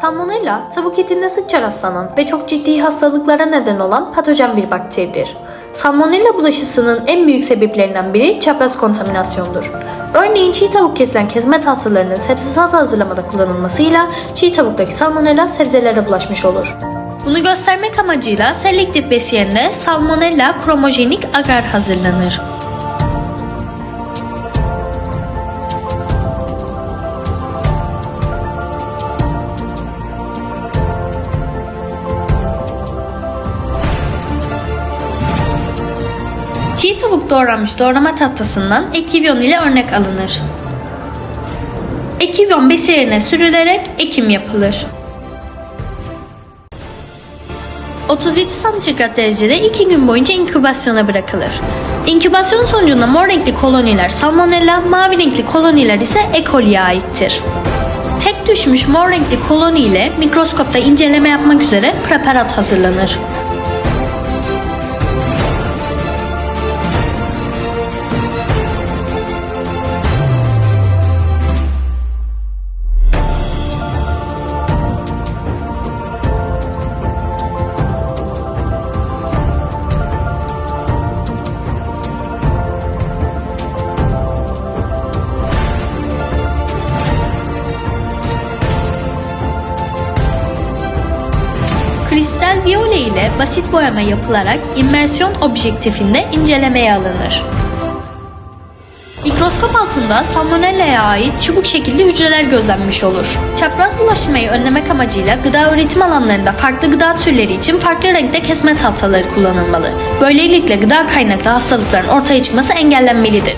Salmonella, tavuk etinde sıkça rastlanan ve çok ciddi hastalıklara neden olan patojen bir bakteridir. Salmonella bulaşısının en büyük sebeplerinden biri çapraz kontaminasyondur. Örneğin çiğ tavuk kesilen kesme tahtalarının sebze salata hazırlamada kullanılmasıyla çiğ tavuktaki salmonella sebzelere bulaşmış olur. Bunu göstermek amacıyla selektif besiyende Salmonella kromojenik agar hazırlanır. Çiğ tavuk doğranmış doğrama tahtasından ekivyon ile örnek alınır. Ekivyon besi yerine sürülerek ekim yapılır. 37 santigrat derecede 2 gün boyunca inkübasyona bırakılır. İnkübasyon sonucunda mor renkli koloniler salmonella, mavi renkli koloniler ise E. coli'ye aittir. Tek düşmüş mor renkli koloni ile mikroskopta inceleme yapmak üzere preparat hazırlanır. Kristal viyole ile basit boyama yapılarak immersiyon objektifinde incelemeye alınır. Mikroskop altında salmonella'ya ait çubuk şekilde hücreler gözlenmiş olur. Çapraz bulaşmayı önlemek amacıyla gıda üretim alanlarında farklı gıda türleri için farklı renkte kesme tahtaları kullanılmalı. Böylelikle gıda kaynaklı hastalıkların ortaya çıkması engellenmelidir.